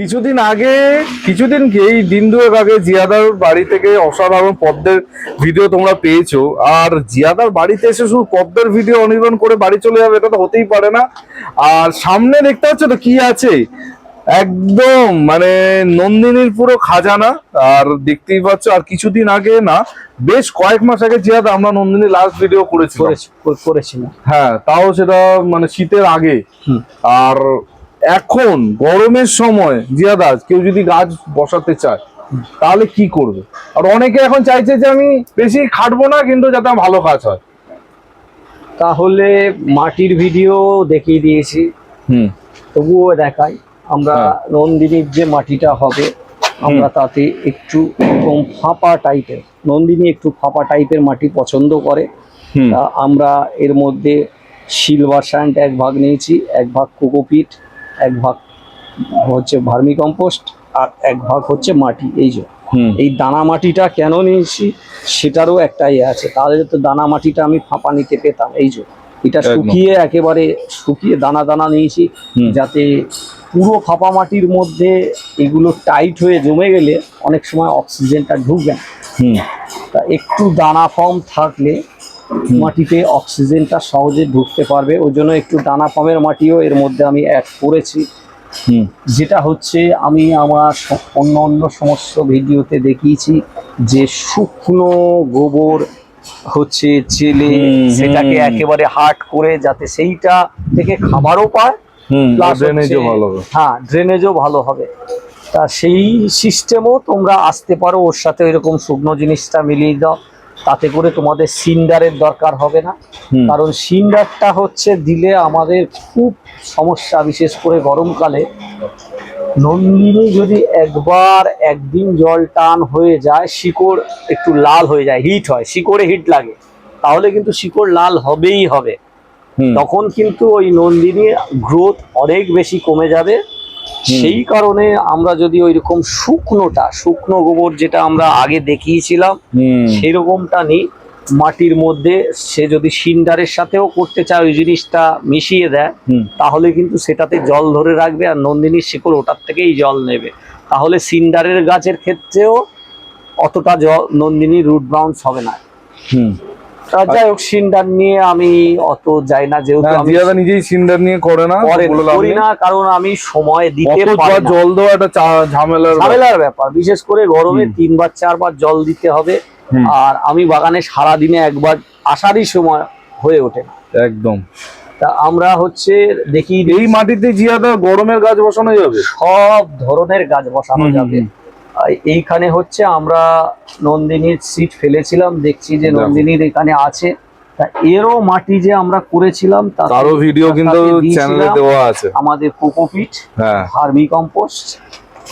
কিছুদিন আগে কিছুদিন কি এই দিন দুয়েক আগে জিয়াদার বাড়ি থেকে অসাধারণ পদ্মের ভিডিও তোমরা পেয়েছ। আর জিয়াদার বাড়িতে এসে শুধু পদ্মের ভিডিও অনির্বাণ করে বাড়ি চলে যাবে এটা তো হতেই পারে না। আর সামনে দেখতে পাচ্ছ তো কি আছে? একদম মানে নন্দিনীর পুরো খাজানা। আর দেখতেই পাচ্ছ আর কিছুদিন আগে না বেশ কয়েক মাস আগে জিয়াদা আমরা নন্দিনী লাস্ট ভিডিও করেছি- করে- করেছিলাম। হ্যাঁ তাও সেটা মানে শীতের আগে। আর এখন গরমের সময় জিয়াদা কেউ যদি গাছ বসাতে চায় তাহলে কি করবে? আর অনেকে এখন চাইছে যে আমি বেশি খাটবো না কিন্তু যাতে আমার ভালো কাজ হয়। তাহলে মাটির ভিডিও দেখিয়ে দিয়েছি। হুম। তবুও দেখাই আমরা হ্যাঁ। নন্দিনীর যে মাটিটা হবে আমরা তাতে একটু ফাঁপা টাইপের নন্দিনী একটু ফাঁপা টাইপের মাটি পছন্দ করে। আমরা এর মধ্যে সিলভার স্যান্ড এক ভাগ নিয়েছি এক ভাগ কোকোপিট এক ভাগ হচ্ছে ভার্মি কম্পোস্ট আর এক ভাগ হচ্ছে মাটি এই যে। এই দানা মাটিটা কেন নিয়েছি সেটারও একটা ইয়ে আছে। তাহলে তো দানা মাটিটা আমি ফাঁপা নিতে পেতাম এই যে। এটা শুকিয়ে একেবারে শুকিয়ে দানা দানা নিয়েছি। যাতে পুরো ফাঁপা মাটির মধ্যে এগুলো টাইট হয়ে জমে গেলে অনেক সময় অক্সিজেনটা ঢুকবে না। তা একটু দানা ফর্ম থাকলে মাটিতে অক্সিজেনটা সহজে ঢুকতে পারবে। ওই জন্য একটু দানা ফর্মের মাটিও এর মধ্যে আমি অ্যাড করেছি। হুম। যেটা হচ্ছে আমি আমার অন্য অন্য সমস্ত ভিডিওতে দেখিয়েছি যে শুকনো গোবর হচ্ছে চেলে সেটাকে একেবারে হার্ড করে যাতে সেইটা থেকে খাবারও পায় হুম ড্রেনেজও ভালো হবে। হ্যাঁ ড্রেনেজও ভালো হবে। তা সেই সিস্টেমও তোমরা আসতে পারো ওর সাথে এরকম শুকনো জিনিসটা মিলিয়ে দাও। তাতে করে তোমাদের সিন্ডারের দরকার হবে না। কারণ সিন্ডারটা হচ্ছে দিলে আমাদের খুব সমস্যা বিশেষ করে গরমকালে। নন্দিনী যদি একবার একদিন জল টান হয়ে যায় শিকড় একটু লাল হয়ে যায় হিট হয় শিকড়ে হিট লাগে তাহলে কিন্তু শিকড় লাল হবেই হবে। তখন কিন্তু ওই নন্দিনীর গ্রোথ অনেক বেশি কমে যাবে। সেই কারণে আমরা যদি ওই রকম শুকনোটা শুকনো গোবর যেটা আমরা আগে দেখিয়েছিলাম হুম। সেই রকমটা নিই। মাটির মধ্যে সে যদি সিন্ডারের সাথেও করতে চায় ওই জিনিসটা মিশিয়ে দেয় তাহলে কিন্তু সেটাতে জল ধরে রাখবে আর নন্দিনীর শিকড় ওটার থেকেই জল নেবে। তাহলে সিন্ডারের গাছের ক্ষেত্রেও অতটা জল নন্দিনী রুট বাউন্স হবে না। যাই হোক সিন্ডার নিয়ে আমি অত যাই না যেহেতু আমি জিয়াদা নিজেই সিন্ডার নিয়ে করে না করি না কারণ আমি সময় দিতে পারি না। জল দেওয়া একটা ঝামেলার ব্যাপার। ঝামেলার ব্যাপার বিশেষ করে গরমে। তিনবার চারবার জল দিতে হবে আর আমি বাগানে সারা দিনে একবার আসারই সময় হয়ে ওঠে না। একদম। তা আমরা হচ্ছে দেখি এই মাটিতে জিয়াদা গরমের গাছ বসানো যাবে? সব ধরনের গাছ বসানো যাবে। এইখানে হচ্ছে আমরা নন্দিনীর সিট ফেলেছিলাম দেখছি যে নন্দিনীর এখানে আছে। তা এরও মাটি যে আমরা করেছিলাম তারও ভিডিও কিন্তু চ্যানেলে দেওয়া আছে। আমাদের কোকোপিট হ্যাঁ। ভার্মি কম্পোস্ট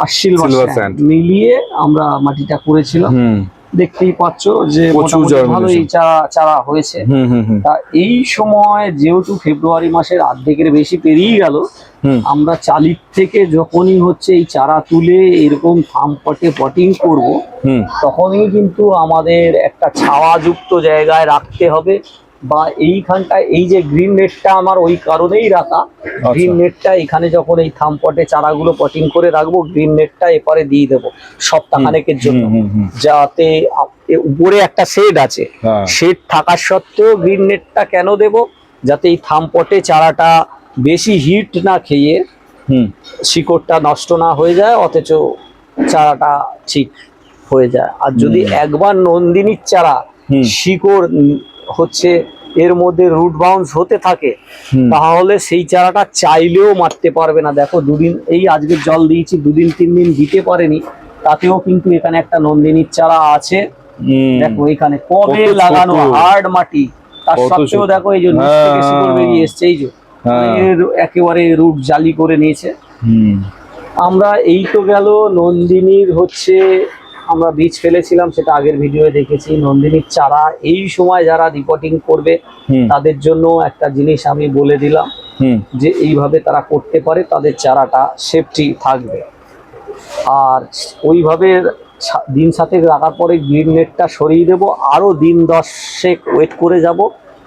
আর সিলভার। মিলিয়ে আমরা মাটিটা করেছিলাম। দেখতেই পাচ্ছ যে। ভালোই চারা চারা হয়েছে। তা এই সময় যেহেতু ফেব্রুয়ারি মাসের অর্ধেকের বেশি পেরিয়ে গেল আমরা চালির থেকে যখনই হচ্ছে এই চারা তুলে এরকম থাম পটে পটিং করব হুম। তখনই কিন্তু আমাদের একটা ছাওয়াযুক্ত জায়গায় রাখতে হবে। বা এইখানটায় এই যে গ্রিন নেটটা আমার ওই কারণেই রাখা। গ্রিন নেটটা এখানে যখন এই থাম পটে চারাগুলো পটিং করে রাখব গ্রিন নেটটা এপারে দিয়ে দেবো সপ্তাহখানেকের জন্য। যাতে উপরে একটা শেড আছে। হ্যাঁ। শেড থাকার সত্ত্বেও গ্রিন নেটটা কেন দেব? যাতে এই থামপটে চারাটা বেশি হিট না খেয়ে হুম। শিকড়টা নষ্ট না হয়ে যায় অথচ চারাটা ঠিক হয়ে যায়। আর যদি একবার নন্দিনীর চারা শিকড় হচ্ছে এর মধ্যে রুট বাউন্স হতে থাকে তাহলে সেই চারাটা চাইলেও মারতে পারবে না। দেখো দুদিন এই আজকে জল দিয়েছি দুদিন তিন দিন দিতে পারেনি তাতেও কিন্তু এখানে একটা নন্দিনীর চারা আছে। দেখো এখানে কবে লাগানো হার্ড মাটি তার সত্ত্বেও দেখো এই যে নিচ থেকে হ্যাঁ। বেরিয়ে এসছে এই যে হ্যাঁ। একেবারে রুট জালি করে নিয়েছে। আমরা এই তো গেল নন্দিনীর হচ্ছে আমরা বীজ ফেলেছিলাম সেটা আগের ভিডিওয়ে দেখেছি। নন্দিনীর চারা এই সময় যারা রিপোর্টিং করবে তাদের জন্য একটা জিনিস আমি বলে দিলাম যে এইভাবে তারা করতে পারে তাদের চারাটা সেফটি থাকবে। আর ওইভাবে দিন সাথে রাখার পরে গ্রিন নেটটা সরিয়ে দেবো আরও দিন দশেক ওয়েট করে যাব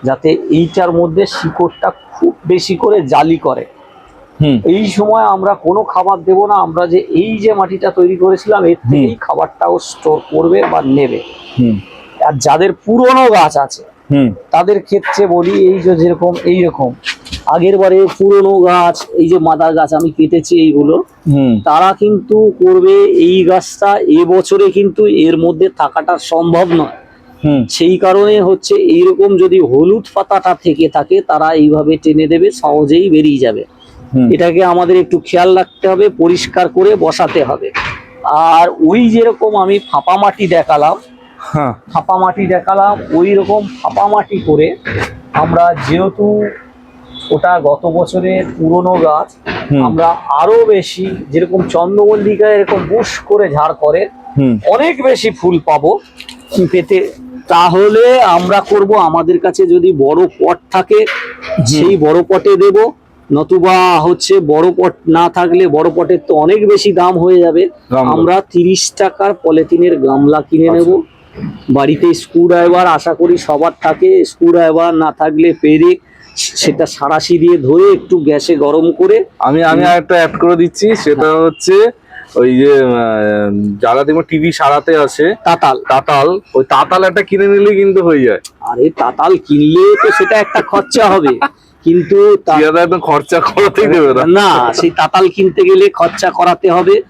যাতে এইটার মধ্যে শিকড়টা খুব বেশি করে জালি করে। এই সময় আমরা কোনো খাবার দেব না আমরা যে এই যে মাটিটা তৈরি করেছিলাম এর থেকেই খাবারটাও স্টোর করবে বা নেবে। আর যাদের পুরনো গাছ আছে তাদের ক্ষেত্রে বলি এই যে যেরকম এইরকম আগের বারে পুরনো গাছ এই যে মাদার গাছ আমি কেটেছি এইগুলো তারা কিন্তু করবে এই গাছটা এবছরে কিন্তু এর মধ্যে থাকাটা সম্ভব নয়। হুম। সেই কারণে হচ্ছে এইরকম যদি হলুদ পাতাটা থেকে থাকে তারা এইভাবে টেনে দেবে সহজেই বেরিয়ে যাবে। এটাকে আমাদের একটু খেয়াল রাখতে হবে পরিষ্কার করে বসাতে হবে। আর ওই যেরকম আমি ফাঁপা মাটি দেখালাম হ্যাঁ। ফাঁপা মাটি দেখালাম ওই রকম ফাঁপা মাটি করে আমরা যেহেতু ওটা গত বছরের পুরনো গাছ আমরা আরও বেশি যেরকম চন্দ্রমল্লিকা এরকম বুশ করে ঝাড় করে অনেক বেশি ফুল পাবো পেতে। তাহলে আমরা করব আমাদের কাছে যদি বড় পট থাকে সেই বড় পটে দেব। নতুবা হচ্ছে বড় পট না থাকলে বড় পটের তো অনেক বেশি দাম হয়ে যাবে। আমরা তিরিশ টাকার পলিথিনের গামলা কিনে নেব। বাড়িতে স্ক্রু ড্রাইভার আশা করি সবার থাকে। স্ক্রু ড্রাইভার না থাকলে পেরে সেটা সারাশি দিয়ে ধরে একটু গ্যাসে গরম করে আমি আমি আরেকটা অ্যাড করে দিচ্ছি সেটা হচ্ছে ওই যে যারা দেখব টিভি সারাতে আসে তাতাল। তাতাল ওই তাতাল একটা কিনে নিলে কিন্তু হয়ে যায়। আরে তাতাল কিনলে তো সেটা একটা খরচা হবে। কিন্তু খরচা করাতেই দেবে না? না সেই তাতাল কিনতে গেলে খরচা করাতে হবে।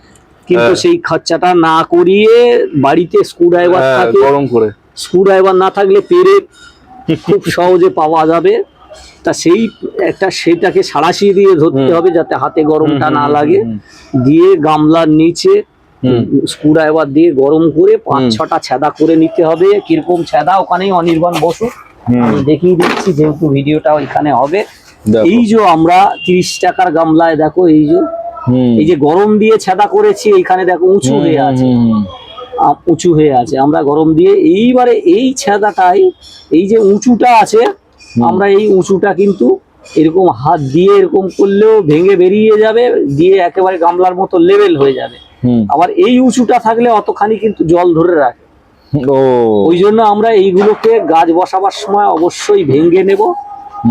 কিন্তু হ্যাঁ। সেই খরচাটা না করিয়ে বাড়িতে স্ক্রু ড্রাইভার হ্যাঁ থাকে। গরম করে। স্ক্রু ড্রাইভার না থাকলে পেরে খুব সহজে পাওয়া যাবে। তা সেই একটা সেটাকে সারাশি দিয়ে ধরতে হবে যাতে হাতে গরমটা না লাগে। দিয়ে গামলার নিচে। স্ক্রু ড্রাইভার দিয়ে গরম করে পাঁচ ছটা ছেদা করে নিতে হবে। কীরকম ছেদা ওখানেই অনির্বাণ বসু। হুম, আমি দেখিয়ে দিচ্ছি যেহেতু ভিডিওটা ওইখানে হবে। এই যে আমরা তিরিশ টাকার গামলায় দেখো এই যে এই যে গরম দিয়ে ছেদা করেছি এইখানে দেখো উঁচু হয়ে আছে। উঁচু হয়ে আছে। আমরা গরম দিয়ে এইবারে এই ছেদাটাই এই যে উঁচুটা আছে আমরা এই উঁচুটা কিন্তু এরকম হাত দিয়ে এরকম করলেও ভেঙে বেরিয়ে যাবে দিয়ে একেবারে গামলার মতো লেভেল হয়ে যাবে। আবার এই উঁচুটা থাকলে অতখানি কিন্তু জল ধরে রাখে। ওই জন্য আমরা এইগুলোকে গাছ বসাবার সময় অবশ্যই ভেঙে নেব।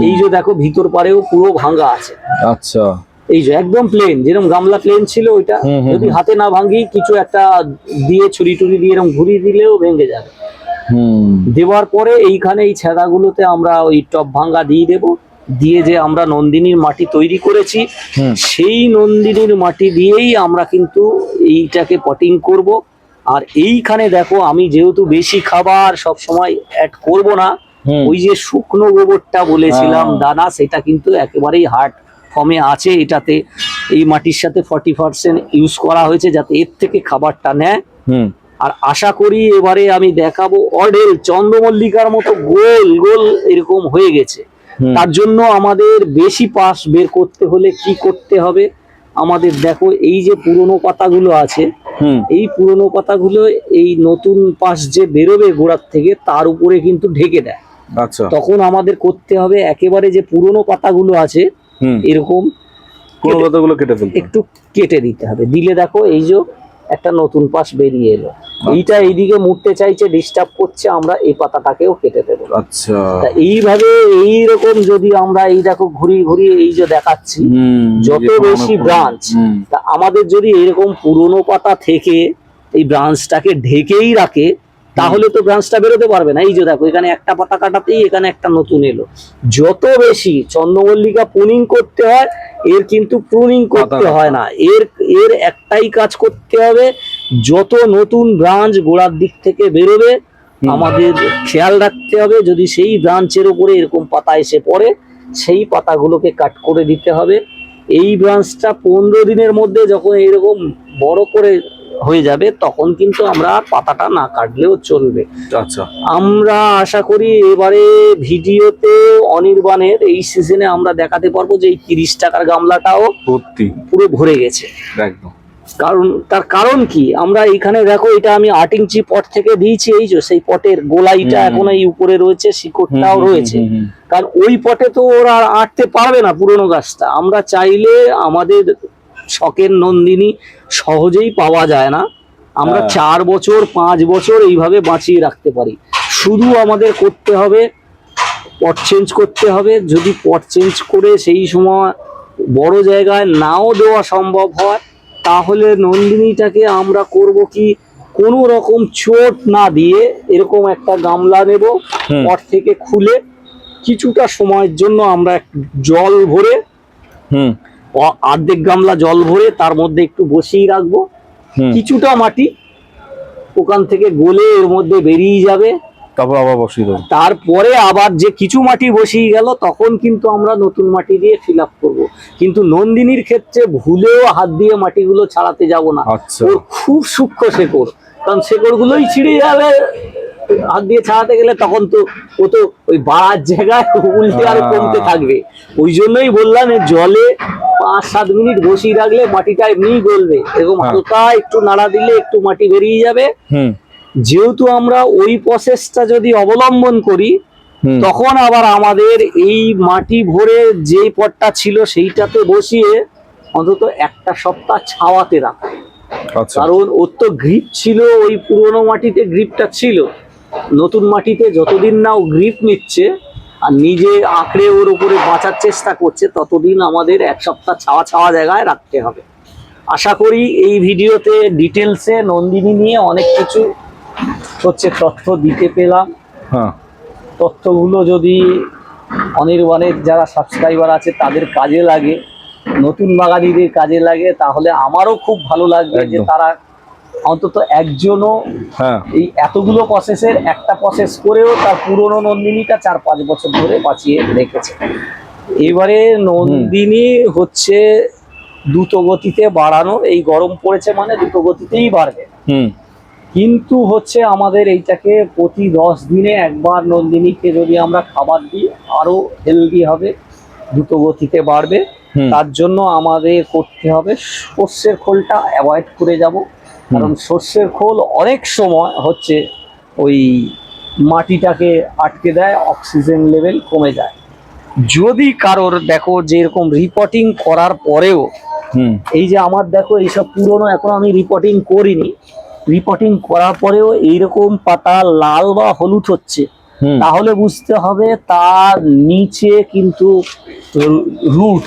এই যে দেখো ভিতর পারেও পুরো ভাঙা আছে। আচ্ছা। এই যে একদম প্লেন যেরকম গামলা প্লেন ছিল ওইটা। যদি হাতে না ভাঙি কিছু একটা দিয়ে ছুরি টুরি দিয়ে এরকম ঘুরিয়ে দিলেও ভেঙে যাবে। হুম। দেওয়ার পরে এইখানে এই ছেদাগুলোতে আমরা ওই টপ ভাঙ্গা দিয়ে দেব। দিয়ে যে আমরা নন্দিনীর মাটি তৈরি করেছি। সেই নন্দিনীর মাটি দিয়েই আমরা কিন্তু এইটাকে পটিং করব। আর এইখানে দেখো আমি যেহেতু বেশি খাবার সব সময় অ্যাড করব না ওই যে শুকনো গোবরটা বলেছিলাম হ্যাঁ। দানা সেটা কিন্তু একেবারেই হার্ড ফর্মে আছে এটাতে। এই মাটির সাথে ফর্টি পার্সেন্ট ইউজ করা হয়েছে যাতে এর থেকে খাবারটা নেয়। হুম। আর আশা করি এবারে আমি দেখাবো অডেল চন্দ্রমল্লিকার মতো গোল গোল এরকম হয়ে গেছে। তার জন্য আমাদের বেশি পাস বের করতে হলে কি করতে হবে? আমাদের দেখো এই যে পুরনো পাতাগুলো আছে এই পুরনো পাতাগুলো এই নতুন পাশ যে বেরোবে গোড়ার থেকে তার উপরে কিন্তু ঢেকে দেয়। আচ্ছা। তখন আমাদের করতে হবে একেবারে যে পুরনো পাতাগুলো আছে এরকম পুরনো পাতাগুলো কেটে ফেলতে একটু কেটে দিতে হবে। দিলে দেখো এই যে একটা নতুন পাশ বেরিয়ে এলো। এইটা এইদিকে মুড়তে চাইছে ডিস্টার্ব করছে আমরা এই পাতাটাকেও কেটে দেবো। আচ্ছা। এইভাবে এইরকম যদি আমরা এই দেখো ঘুরিয়ে ঘুরিয়ে এই যে দেখাচ্ছি যত বেশি ব্রাঞ্চ তা আমাদের যদি এরকম পুরনো পাতা থেকে এই ব্রাঞ্চটাকে ঢেকেই রাখে তাহলে তো ব্রাঞ্চটা বেরোতে পারবে না। এই যে দেখো এখানে একটা পাতা কাটাতেই এখানে একটা নতুন এলো। যত বেশি চন্দ্রমল্লিকা প্রুনিং করতে হয় এর কিন্তু প্রুনিং করতে হয় না। এর এর একটাই কাজ করতে হবে যত নতুন ব্রাঞ্চ গোড়ার দিক থেকে বেরোবে আমাদের খেয়াল রাখতে হবে যদি সেই ব্রাঞ্চের উপরে এরকম পাতা এসে পড়ে সেই পাতাগুলোকে কাট করে দিতে হবে। এই ব্রাঞ্চটা পনেরো দিনের মধ্যে যখন এরকম বড় করে হয়ে যাবে তখন কিন্তু আমরা পাতাটা না কাটলেও চলবে। আচ্ছা। আমরা আশা করি এবারে ভিডিওতে অনির্বাণের এই সিজনে আমরা দেখাতে পারব যে এই তিরিশ টাকার গামলাটাও সত্যি। পুরো ভরে গেছে। একদম। কারণ তার কারণ কি? আমরা এখানে দেখো এটা আমি আট ইঞ্চি পট থেকে দিয়েছি এই যে সেই পটের গোলাইটা এখন এই উপরে রয়েছে শিকড়টাও রয়েছে। কারণ ওই পটে তো ওরা আর আঁটতে পারবে না পুরোনো গাছটা। আমরা চাইলে আমাদের শখের নন্দিনী সহজেই পাওয়া যায় না। আমরা হ্যাঁ। চার বছর পাঁচ বছর এইভাবে বাঁচিয়ে রাখতে পারি। শুধু আমাদের করতে হবে পট চেঞ্জ করতে হবে। যদি পট চেঞ্জ করে সেই সময় বড় জায়গায় নাও দেওয়া সম্ভব হয় তাহলে নন্দিনীটাকে আমরা করব কি কোনো রকম চোট না দিয়ে এরকম একটা গামলা নেব পট থেকে খুলে কিছুটা সময়ের জন্য আমরা জল ভরে হুম। অর্ধেক গামলা জল ভরে তার মধ্যে একটু বসিয়ে রাখব। কিছুটা মাটি ওখান থেকে গলে এর মধ্যে বেরিয়ে যাবে। তারপর আবার বসিয়ে দেবো। তারপরে আবার যে কিছু মাটি বসিয়ে গেল তখন কিন্তু আমরা নতুন মাটি দিয়ে ফিল আপ করব। কিন্তু নন্দিনীর ক্ষেত্রে ভুলেও হাত দিয়ে মাটিগুলো ছাড়াতে যাব না। আচ্ছা। ওর খুব সূক্ষ্ম শেকড় কারণ শেকড়গুলোই ছিঁড়ে যাবে। হাত দিয়ে ছাড়াতে গেলে তখন তো ও তো ওই বাড়ার জায়গায় উল্টে আরও কমতে থাকবে। ওই জন্যই বললাম জলে পাঁচ সাত মিনিট বসিয়ে রাখলে মাটিটা এমনিই গলবে। এরকম হ্যাঁ। হালকা একটু নাড়া দিলে একটু মাটি বেরিয়ে যাবে। যেহেতু আমরা ওই প্রসেসটা যদি অবলম্বন করি তখন আবার আমাদের এই মাটি ভরে যে পটটা ছিল সেইটাতে বসিয়ে অন্তত একটা সপ্তাহ ছাওয়াতে রাখা। আচ্ছা। কারণ ওর তো গ্রিপ ছিল ওই পুরোনো মাটিতে গ্রিপটা ছিল। নতুন মাটিতে যতদিন না ও গ্রিপ নিচ্ছে আর নিজে আঁকড়ে ওর উপরে বাঁচার চেষ্টা করছে ততদিন আমাদের এক সপ্তাহ ছাওয়া ছাওয়া জায়গায় রাখতে হবে। আশা করি এই ভিডিওতে ডিটেলসে নন্দিনী নিয়ে অনেক কিছু হচ্ছে তথ্য দিতে পেলাম। হ্যাঁ। তথ্যগুলো যদি অনির্বাণের যারা সাবস্ক্রাইবার আছে তাদের কাজে লাগে নতুন বাগানিদের কাজে লাগে তাহলে আমারও খুব ভালো লাগবে যে তারা অন্তত একজনও হ্যাঁ। এই এতগুলো প্রসেসের একটা প্রসেস করেও তার পুরনো নন্দিনীটা চার পাঁচ বছর ধরে বাঁচিয়ে রেখেছে। এবারে নন্দিনী হচ্ছে দ্রুত গতিতে বাড়ানো এই গরম পড়েছে মানে দ্রুত গতিতেই বাড়বে। হুম। কিন্তু হচ্ছে আমাদের এইটাকে প্রতি দশ দিনে একবার নন্দিনীকে যদি আমরা খাবার দিই আরও হেলদি হবে দ্রুত গতিতে বাড়বে তার জন্য আমাদের করতে হবে সর্ষের খোলটা অ্যাভয়েড করে যাব। কারণ সর্ষের খোল অনেক সময় হচ্ছে ওই মাটিটাকে আটকে দেয় অক্সিজেন লেভেল কমে যায়। যদি কারোর দেখো যে এরকম রিপোর্টিং করার পরেও হুম। এই যে আমার দেখো এইসব পুরনো এখন আমি রিপোর্টিং করিনি রিপোর্টিং করার পরেও এইরকম পাতা লাল বা হলুদ হচ্ছে। তাহলে বুঝতে হবে তার নিচে কিন্তু রুট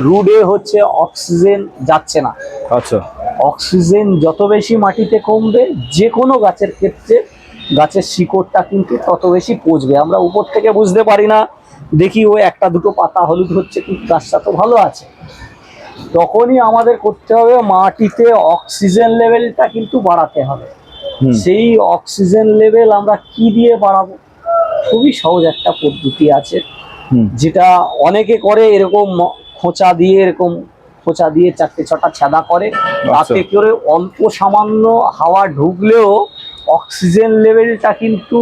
রুডে হচ্ছে অক্সিজেন যাচ্ছে না। আচ্ছা। অক্সিজেন যত বেশি মাটিতে কমবে যে কোনো গাছের ক্ষেত্রে গাছের শিকড়টা কিন্তু তত বেশি পচবে। আমরা উপর থেকে বুঝতে পারি না দেখি ও একটা দুটো পাতা হলুদ হচ্ছে কিন্তু গাছটা তো ভালো আছে। তখনই আমাদের করতে হবে মাটিতে অক্সিজেন লেভেলটা কিন্তু বাড়াতে হবে। সেই অক্সিজেন লেভেল আমরা কি দিয়ে বাড়াবো? খুবই সহজ একটা পদ্ধতি আছে। যেটা অনেকে করে এরকম খোঁচা দিয়ে এরকম খোঁচা দিয়ে চারটে ছটা ছাদা করে। তাতে করে অল্প সামান্য হাওয়া ঢুকলেও অক্সিজেন লেভেলটা কিন্তু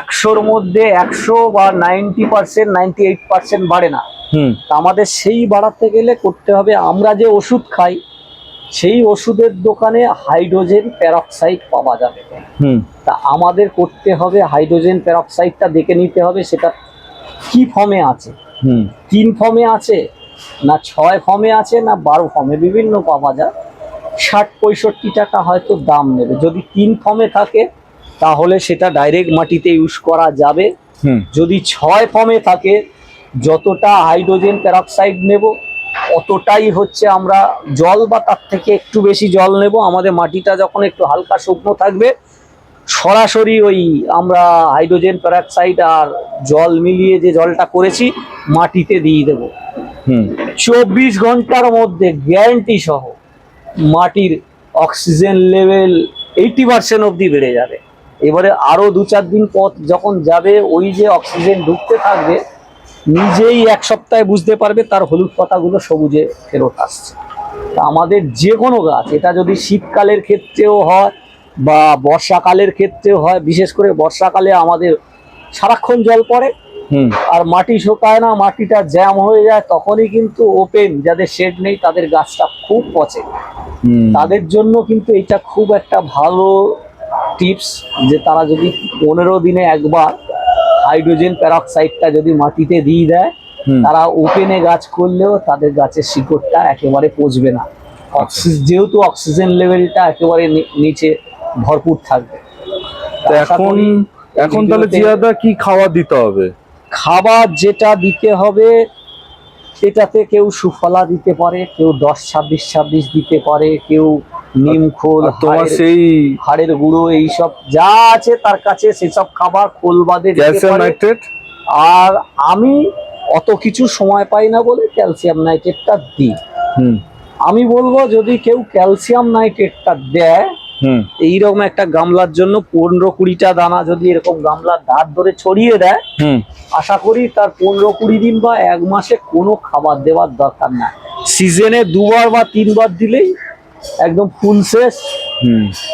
একশোর মধ্যে একশো বা ninety percent ninety eight percent বাড়ে না। আমাদের সেই বাড়াতে গেলে করতে হবে আমরা যে ওষুধ খাই সেই ওষুধের দোকানে হাইড্রোজেন প্যারক্সাইড পাওয়া যাবে। হুম। তা আমাদের করতে হবে হাইড্রোজেন প্যারক্সাইডটা দেখে নিতে হবে সেটা কি ফর্মে আছে? হুম। তিন ফর্মে আছে? না ছয় ফর্মে আছে? না বারো ফর্মে? বিভিন্ন পাওয়া যায়। ষাট পঁয়ষট্টি টাকা হয়তো দাম নেবে। যদি তিন ফর্মে থাকে তাহলে সেটা ডাইরেক্ট মাটিতে ইউজ করা যাবে। হুম। যদি ছয় ফর্মে থাকে যতটা হাইড্রোজেন প্যারক্সাইড নেব অতটাই হচ্ছে আমরা জল বা তার থেকে একটু বেশি জল নেব। আমাদের মাটিটা যখন একটু হালকা শুকনো থাকবে সরাসরি ওই আমরা হাইড্রোজেন প্যারাক্সাইড আর জল মিলিয়ে যে জলটা করেছি মাটিতে দিয়ে দেব। হুম। চব্বিশ ঘণ্টার মধ্যে গ্যারান্টি সহ মাটির অক্সিজেন লেভেল এইটি পার্সেন্ট অবধি বেড়ে যাবে। এবারে আরও দু চার দিন পর যখন যাবে ওই যে অক্সিজেন ঢুকতে থাকবে নিজেই এক সপ্তাহে বুঝতে পারবে তার হলুদ পাতাগুলো সবুজে ফেরত আসছে। তা আমাদের যে কোনো গাছ এটা যদি শীতকালের ক্ষেত্রেও হয় বা বর্ষাকালের ক্ষেত্রেও হয় বিশেষ করে বর্ষাকালে আমাদের সারাক্ষণ জল পড়ে হুম। আর মাটি শুকায় না মাটিটা জ্যাম হয়ে যায় তখনই কিন্তু ওপেন যাদের শেড নেই তাদের গাছটা খুব পচে। তাদের জন্য কিন্তু এটা খুব একটা ভালো টিপস যে তারা যদি পনেরো দিনে একবার হাইড্রোজেন প্যারক্সাইডটা যদি মাটিতে দিয়ে দেয় তারা ওপেনে গাছ করলেও তাদের গাছের শিকড়টা একেবারে পচবে না। অক্সিজেন যেহেতু অক্সিজেন লেভেলটা একেবারে নিচে ভরপুর থাকবে। তো এখন এখন তাহলে জিয়াদা কি খাওয়া দিতে হবে? খাবার যেটা দিতে হবে এটাতে কেউ সুফলা দিতে পারে কেউ দশ ছাব্বিশ ছাব্বিশ দিতে পারে কেউ নিম খোল তোমার সেই হাড়ের গুঁড়ো এইসব যা আছে তার কাছে সেসব খাবার খোল বাদে আর আমি অত কিছু সময় পাই না বলে ক্যালসিয়াম নাইট্রেটটা দিই। হুম। আমি বলব যদি কেউ ক্যালসিয়াম নাইট্রেটটা দেয় হুম। এইরকম একটা গামলার জন্য পনেরো কুড়িটা দানা যদি এরকম গামলার ধার ধরে ছড়িয়ে দেয় হুম। আশা করি তার পনেরো কুড়ি দিন বা এক মাসে কোনো খাবার দেওয়ার দরকার না সিজনে দুবার বা তিনবার দিলেই একদম ফুল শেষ।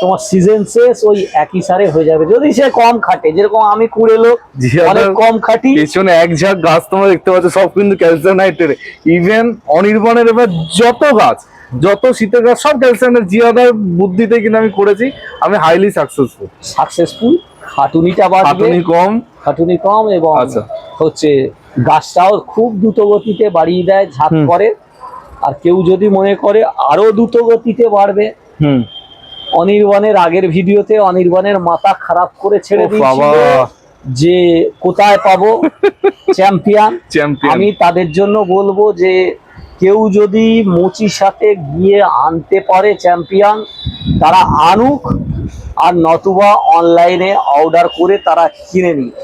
তোমার সিজন শেষ ওই একই সারে হয়ে যাবে। যদি সে কম খাটে যেরকম আমি কুড়ে লোক অনেক কম খাটি। পেছনে এক ঝাঁক গাছ তোমরা দেখতে পাচ্ছ সব কিন্তু ক্যালসিয়াম নাইট্রেট ইভেন অনির্বাণের এবার যত গাছ যত শীতের গাছ সব ক্যালসিয়ামের জিয়াদার বুদ্ধিতে কিন্তু আমি করেছি আমি হাইলি সাকসেসফুল সাকসেসফুল খাটুনিটা বাড়বে। খাটুনি কম। খাটুনি কম এবং আচ্ছা। হচ্ছে গাছটাও খুব দ্রুত গতিতে বাড়িয়ে দেয় ঝাঁপ। করে। আর কেউ যদি মনে করে আরও দ্রুত গতিতে বাড়বে হুম। অনির্বাণের আগের ভিডিওতে অনির্বাণের মাথা খারাপ করে ছেড়ে দিয়েছিল যে কোথায় পাবো? চ্যাম্পিয়ন। চ্যাম্পিয়ন। আমি তাদের জন্য বলব যে কেউ যদি মুচির সাথে গিয়ে আনতে পারে চ্যাম্পিয়ন তারা আনুক আর নতুবা অনলাইনে অর্ডার করে তারা কিনে নিক।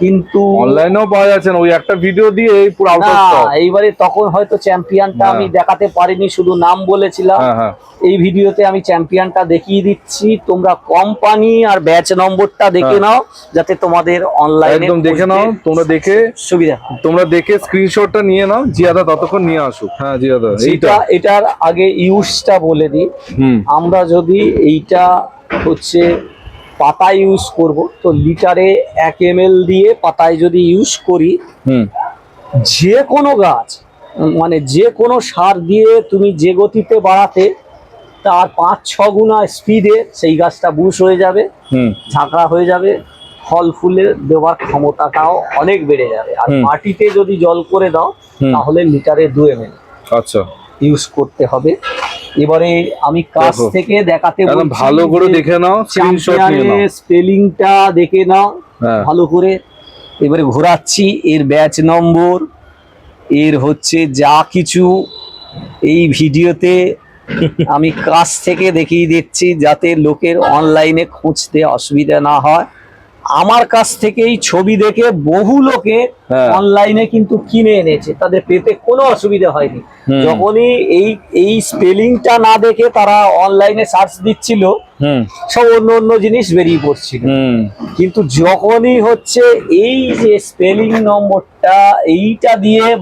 কিন্তু অনলাইনেও পাওয়া যাচ্ছে না ওই একটা ভিডিও দিয়ে পুরো আউট না অফ স্টক এইবারে তখন হয়তো চ্যাম্পিয়নটা আমি দেখাতে পারিনি শুধু নাম বলেছিলাম। হ্যাঁ হ্যাঁ। এই ভিডিওতে আমি চ্যাম্পিয়নটা দেখিয়ে দিচ্ছি তোমরা কোম্পানি আর ব্যাচ নম্বরটা দেখে হ্যাঁ। নাও যাতে তোমাদের অনলাইনে একদম দেখে নাও তোমরা দেখে সুবিধা তোমরা দেখে স্ক্রিনশটটা নিয়ে নাও জিয়াদা ততক্ষণ নিয়ে আসুক। হ্যাঁ জিয়াদা এইটা। এটার আগে ইউজটা বলে দিই। হুম। আমরা যদি এইটা হচ্ছে পাতা ইউজ করব। তো লিটারে এক এম দিয়ে পাতায় যদি ইউজ করি হুম। যে কোনো গাছ মানে যে কোনো সার দিয়ে তুমি যে গতিতে বাড়াতে তার পাঁচ ছ গুণা স্পিডে সেই গাছটা বুশ হয়ে যাবে হুম। ঝাঁকড়া হয়ে যাবে ফল ফুলের দেওয়ার ক্ষমতাটাও অনেক বেড়ে যাবে। আর মাটিতে যদি জল করে দাও তাহলে লিটারে দু এম আচ্ছা। ইউজ করতে হবে। এবারে আমি দেখো। থেকে দেখাতে ভালো করে দেখে নাও স্ক্রিনশট নিয়ে নাও। স্পেলিংটা দেখে নাও হ্যাঁ। ভালো করে। এবারে ঘোরাচ্ছি এর ব্যাচ নম্বর এর হচ্ছে যা কিছু এই ভিডিওতে আমি কাছ থেকে দেখিয়ে দিচ্ছি যাতে লোকের অনলাইনে খুঁজতে অসুবিধা না হয়। আমার কাছ থেকে এই ছবি দেখে বহু লোকে হ্যাঁ। অনলাইনে কিন্তু কিনে এনেছে। তাদের পেতে কোনো অসুবিধা হয়নি। যখনই এই এই স্পেলিংটা না দেখে তারা অনলাইনে সার্চ দিচ্ছিল হুম। সব অন্য অন্য জিনিস বেরিয়ে পড়ছিল। কিন্তু যখনই হচ্ছে এই যে স্পেলিং নম্বরটা এইটা দিয়ে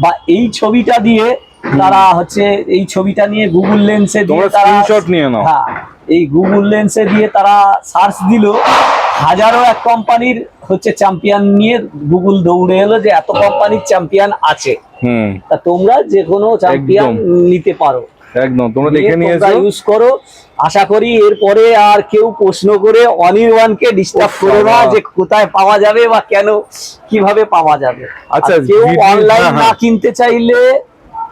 বা এই ছবিটা দিয়ে তারা হচ্ছে এই ছবিটা নিয়ে গুগল লেন্সে দিয়ে তারা স্ক্রিনশট নিয়ে নাও। হ্যাঁ এই গুগল লেন্সে দিয়ে তারা সার্চ দিল। হাজারো এক কোম্পানির হচ্ছে চ্যাম্পিয়ন নিয়ে গুগল দৌড়ে এলো যে এত কোম্পানির চ্যাম্পিয়ন আছে। হুম। তা তোমরা যে কোনো চ্যাম্পিয়ন নিতে পারো। একদম তোমরা দেখে নিয়েছো। ইউজ করো। আশা করি এরপরে আর কেউ প্রশ্ন করে অনির্বাণকে ডিস্টার্ব করো না যে কোথায় পাওয়া যাবে বা কেন কীভাবে পাওয়া যাবে। আচ্ছা, কেউ অনলাইন হ্যাঁ, না হ্যাঁ। কিনতে চাইলে।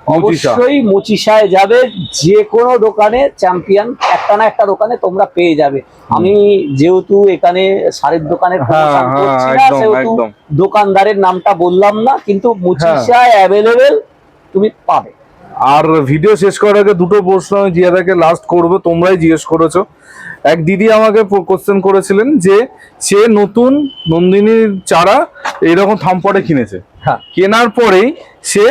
অবশ্যই মুচিসায় যাবে যে কোনো দোকানে চ্যাম্পিয়ন একটা না একটা দোকানে তোমরা পেয়ে যাবে। আমি যেহেতু এখানে সারের দোকানের হ্যাঁ, হ্যাঁ, সেহেতু দোকানদারের নামটা বললাম না কিন্তু মুচিশায় মুচিসায় অ্যাভেলেবেল তুমি পাবে। আর ভিডিও শেষ করার আগে দুটো প্রশ্ন আমি জিয়াদাকে লাস্ট করব তোমরাই জিজ্ঞেস করেছ। এক দিদি আমাকে কোশ্চেন করেছিলেন যে সে নতুন নন্দিনীর চারা এইরকম থামপটে কিনেছে। হ্যাঁ। কেনার পরেই সে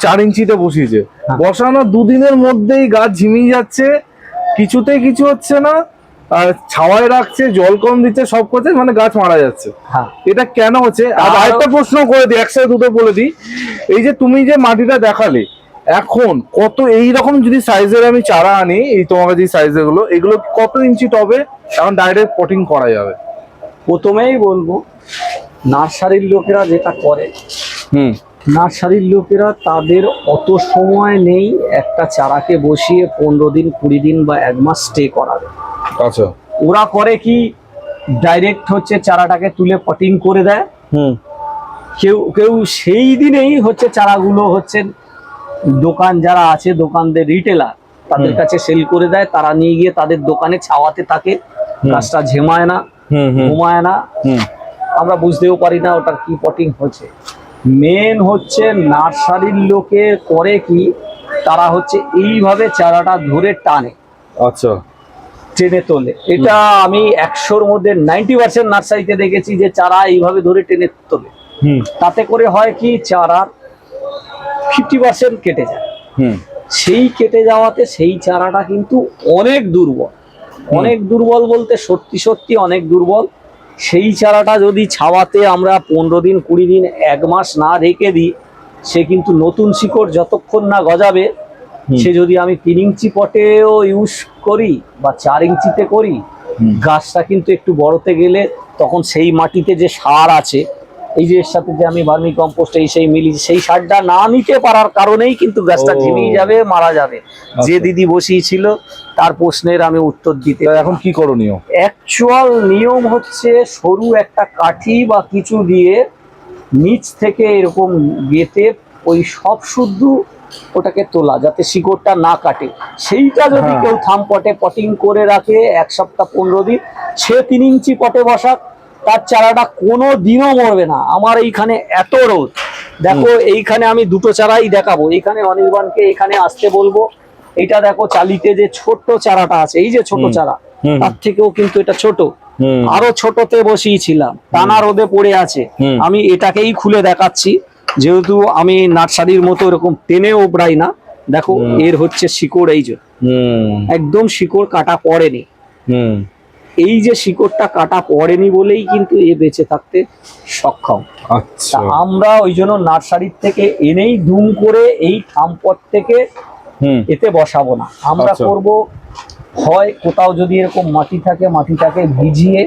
চার ইঞ্চিতে বসিয়েছে। হ্যাঁ। বসানোর দুদিনের মধ্যেই গাছ ঝিমিয়ে যাচ্ছে কিছুতেই কিছু হচ্ছে না আর ছাওয়ায় রাখছে জল কম দিচ্ছে সব করছে মানে গাছ মারা যাচ্ছে। হ্যাঁ। এটা কেন হচ্ছে? আর আরেকটা প্রশ্ন করে দিই একসাথে দুটো বলে দিই। এই যে তুমি যে মাটিটা দেখালে এখন কত এই রকম যদি সাইজের আমি চারা আনি এই তোমার যে সাইজেরগুলো এগুলো কত ইঞ্চি টবে? এখন ডাইরেক্ট পটিং করা যাবে। প্রথমেই বলব নার্সারির লোকেরা যেটা করে হুম। নার্সারির লোকেরা তাদের অত সময় নেই একটা চারাকে বসিয়ে পনেরো দিন কুড়ি দিন বা এক মাস স্টে করাবে আচ্ছা। ওরা করে কি ডাইরেক্ট হচ্ছে চারাটাকে তুলে পটিং করে দেয়। হুম। কেউ কেউ সেই দিনেই হচ্ছে চারাগুলো হচ্ছে দোকান যারা আছে দোকানদের রিটেলার তাদের কাছে সেল করে দেয়। তারা নিয়ে গিয়ে তাদের দোকানে ছাওয়াতে থাকে। গাছটা ঝেমায় না ঘুমায় না। হুম। আমরা বুঝতেও পারি না ওটার কি পটিং হচ্ছে। মেন হচ্ছে নার্সারির লোকে করে কি তারা হচ্ছে এইভাবে চারাটা ধরে টানে। আচ্ছা। টেনে তোলে। এটা আমি একশোর মধ্যে নাইনটি পার্সেন্ট নার্সারিতে দেখেছি যে চারা এইভাবে ধরে টেনে তোলে। হুম। তাতে করে হয় কি চারার ফিফটি পার্সেন্ট কেটে যায়। হুম। সেই কেটে যাওয়াতে সেই চারাটা কিন্তু অনেক দুর্বল। অনেক দুর্বল বলতে সত্যি সত্যি অনেক দুর্বল। সেই চারাটা যদি ছাওয়াতে আমরা পনেরো দিন কুড়ি দিন এক মাস না রেখে দিই সে কিন্তু নতুন শিকড় যতক্ষণ না গজাবে সে যদি আমি তিন ইঞ্চি পটেও ইউজ করি বা চার ইঞ্চিতে করি গাছটা কিন্তু একটু বড়তে গেলে তখন সেই মাটিতে যে সার আছে এই যে এর সাথে যে আমি ভার্মি কম্পোস্ট এই সেই মিলি সেই সারটা না নিতে পারার কারণেই কিন্তু গাছটা। ঝিমিয়ে যাবে মারা যাবে যে আচ্ছা। দিদি বসিয়েছিল তার প্রশ্নের আমি উত্তর দিতে এখন কি করণীয় অ্যাকচুয়াল নিয়ম হচ্ছে সরু একটা কাঠি বা কিছু দিয়ে নিচ থেকে এরকম গেতে ওই সব শুদ্ধ ওটাকে তোলা যাতে শিকড়টা না কাটে সেইটা যদি হ্যাঁ। কেউ থাম পটে পটিং করে রাখে এক সপ্তাহ পনেরো দিন সে তিন ইঞ্চি পটে বসাক তার চারাটা কোনো দিনও মরবে না। আমার এইখানে এত রোদ। দেখো এইখানে আমি দুটো চারাই দেখাবো। এইখানে অনির্বাণকে এখানে আসতে বলব। এটা দেখো চালিতে যে ছোট্ট চারাটা আছে এই যে ছোট চারা তার থেকেও কিন্তু এটা ছোট। আরও ছোটতে বসিয়েছিলাম। টানা রোদে পড়ে আছে। আমি এটাকেই খুলে দেখাচ্ছি। যেহেতু আমি নার্সারির মতো এরকম টেনে ওপড়াই না দেখো এর হচ্ছে শিকড় এই যে। একদম শিকড় কাটা পড়েনি। এই যে শিকড়টা কাটা পড়েনি বলেই কিন্তু এ বেঁচে থাকতে সক্ষম। আচ্ছা। আমরা ওই জন্য নার্সারির থেকে এনেই দুম করে এই থামপট থেকে এতে বসাবো না। আমরা আচ্ছা। করব হয় কোথাও যদি এরকম মাটি থাকে মাটিটাকে ভিজিয়ে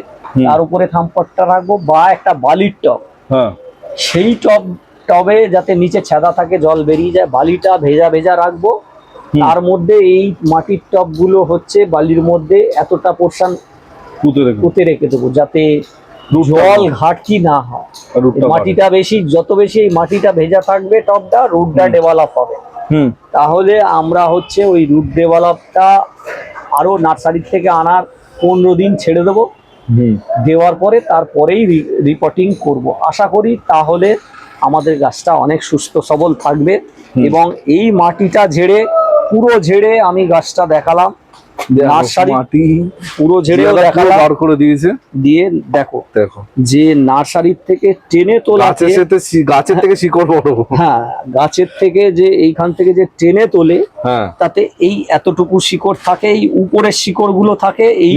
তার উপরে থামপটটা রাখব বা একটা বালির টব। হ্যাঁ। সেই টব টবে যাতে নিচে ছেদা থাকে জল বেরিয়ে যায় বালিটা ভেজা ভেজা রাখব। তার মধ্যে এই মাটির টবগুলো হচ্ছে বালির মধ্যে এতটা পোর্শন পুঁতে রেখে রেখে দেবো যাতে জল। ঘাটতি না হয়। মাটিটা বেশি যত বেশি এই মাটিটা ভেজা থাকবে টবটা রুটটা ডেভেলপ হবে। হুম। তাহলে আমরা হচ্ছে ওই রুট ডেভেলপটা আরও নার্সারির থেকে আনার পনেরো দিন ছেড়ে দেবো। দেওয়ার পরে তারপরেই রিপোর্টিং করব। আশা করি তাহলে আমাদের গাছটা অনেক সুস্থ সবল থাকবে এবং এই মাটিটা ঝেড়ে পুরো ঝেড়ে আমি গাছটা দেখালাম। নার্সারি পুরো ঝেড়েও জিয়াদা পুরো দেখালাম। বার করে দিয়েছে। দিয়ে দেখো দেখো। যে নার্সারির থেকে টেনে তোলাতে গাছের গাছের থেকে শিকড় বড়। হ্যাঁ গাছের থেকে যে এইখান থেকে যে টেনে তোলে হ্যাঁ। তাতে এই এতটুকু শিকড় থাকে এই উপরের শিকড়গুলো থাকে এই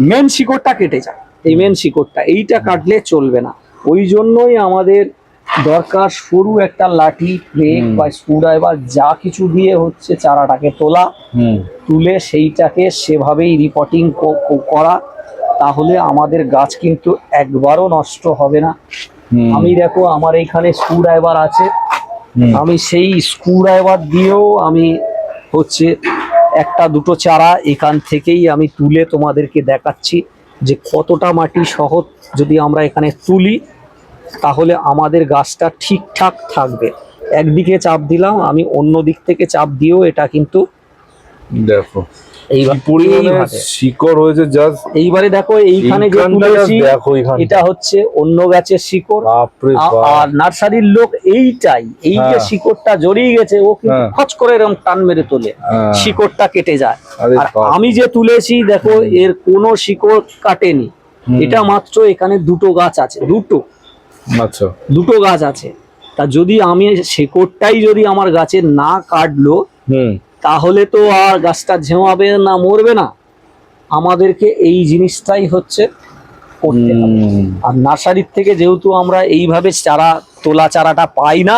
মেন শিকড়টা কেটে যায়। এই মেন শিকড়টা এইটা কাটলে চলবে না। ওই জন্যই আমাদের দরকার সরু একটা লাঠি প্লেট হুম। বা স্ক্রুড্রাইভার যা কিছু দিয়ে হচ্ছে চারাটাকে তোলা। হুম। তুলে সেইটাকে সেভাবেই রিপোর্টিং করা তাহলে আমাদের গাছ কিন্তু একবারও নষ্ট হবে না। আমি দেখো আমার এইখানে স্ক্রুড্রাইভার আছে। আমি সেই স্ক্রুড্রাইভার দিয়েও আমি হচ্ছে একটা দুটো চারা এখান থেকেই আমি তুলে তোমাদেরকে দেখাচ্ছি যে কতটা মাটি সহ যদি আমরা এখানে তুলি তাহলে আমাদের গাছটা ঠিকঠাক থাকবে। একদিকে চাপ দিলাম আমি অন্য দিক থেকে চাপ দিয়েও এটা কিন্তু দেখো। এইবার পরিমাণে শিকড় হয়েছে জাস্ট এইবারে দেখো এইখানে যে তুলেছি এটা হচ্ছে অন্য গাছের শিকড়। আর নার্সারির লোক এইটাই। এই যে হ্যাঁ। শিকড়টা জড়িয়ে গেছে ও কিন্তু হ্যাঁ। খচ করে এরকম টান মেরে তোলে। হ্যাঁ। শিকড়টা কেটে যায়। আর আমি যে তুলেছি দেখো এর কোনো শিকড় কাটেনি। এটা মাত্র এখানে দুটো গাছ আছে। দুটো। আচ্ছা। দুটো গাছ আছে। তা যদি আমি শিকড়টাই যদি আমার গাছে না কাটলো হুম। তাহলে তো আর গাছটা ঝেমাবে না মরবে না। আমাদেরকে এই জিনিসটাই হচ্ছে করতে হবে। আর নার্সারির থেকে যেহেতু আমরা এইভাবে চারা তোলা চারাটা পাই না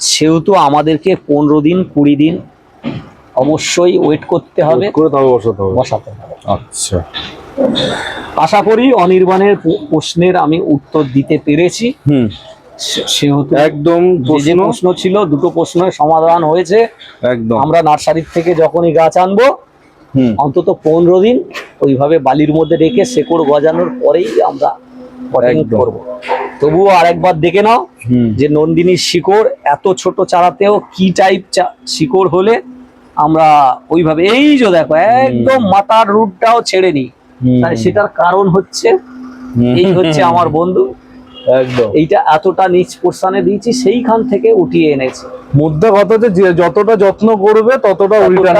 সেহেতু আমাদেরকে পনেরো দিন কুড়ি দিন অবশ্যই ওয়েট করতে হবে। বসাতে হবে। বসাতে হবে। আচ্ছা। আশা করি অনির্বাণের প্রশ্নের আমি উত্তর দিতে পেরেছি। হুম। সেহেতু একদম যে প্রশ্ন। ছিল দুটো প্রশ্নের সমাধান হয়েছে। একদম। আমরা নার্সারির থেকে যখনই গাছ আনব অন্তত পনেরো দিন ওইভাবে বালির মধ্যে রেখে শেকড় গজানোর পরেই আমরা। করব। তবুও আরেকবার দেখে নাও যে নন্দিনীর শিকড় এত ছোট চারাতেও কি টাইপ শিকড় হলে আমরা ওইভাবে এই যে দেখো একদম মাথার রুটটাও ছেড়ে নি সেটার কারণ হচ্ছে এই হচ্ছে আমার বন্ধু। একদম। এইটা এতটা নিচ পোর্শনে দিয়েছি সেইখান থেকে উঠিয়ে এনেছি। মুদ্রা কথা যে যতটা যত্ন করবে ততটা রিটার্ন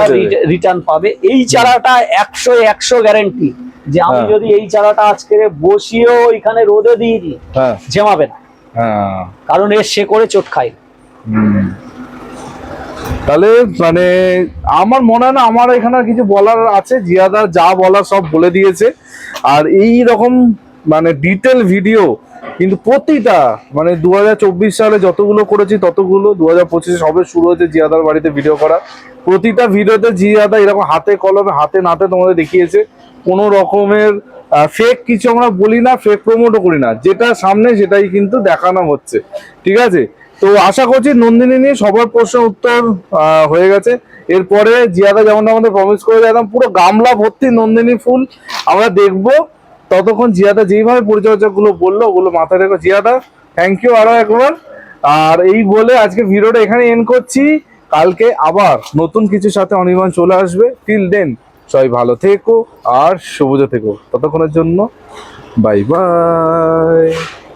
রিটার্ন পাবে। এই চারাটা একশো একশো গ্যারেন্টি যে আমি হ্যাঁ। যদি এই চারাটা আজকে বসিয়েও এখানে রোদে দিয়ে দিই হ্যাঁ। জমাবে না। হ্যাঁ। কারণ এর করে চোট খায় হুম। তাহলে মানে আমার মনে হয় না আমার এখানে কিছু বলার আছে। জিয়াদার যা বলার সব বলে দিয়েছে। আর এই রকম মানে ডিটেল ভিডিও কিন্তু প্রতিটা মানে দু হাজার চব্বিশ সালে যতগুলো করেছি ততগুলো দু হাজার পঁচিশে সবে শুরু হয়েছে জিয়াদার বাড়িতে ভিডিও করা। প্রতিটা ভিডিওতে জিয়াদা এরকম হাতে কলমে, হাতে নাতে তোমাদের দেখিয়েছে। কোনো রকমের ফেক কিছু আমরা বলি না ফেক প্রমোটও করি না। যেটা সামনে সেটাই কিন্তু দেখানো হচ্ছে। ঠিক আছে? তো আশা করছি নন্দিনী নিয়ে সবার প্রশ্ন উত্তর হয়ে গেছে। এরপরে জিয়াদা যেমন আমাদের প্রমিস করে একদম পুরো গামলা ভর্তি নন্দিনী ফুল। আমরা দেখব ততক্ষণ জিয়াদা যেইভাবে পরিচর্যাগুলো বলল, ওগুলো মাথায় রেখো। জিয়াদা থ্যাংক ইউ আরও একবার। আর এই বলে আজকে ভিডিওটা এখানে এন্ড করছি। কালকে আবার নতুন কিছুর সাথে অনির্বাণ চলে আসবে। টিল দেন সবাই ভালো থেকো আর সবুজে থেকো। ততক্ষণের জন্য বাই বাই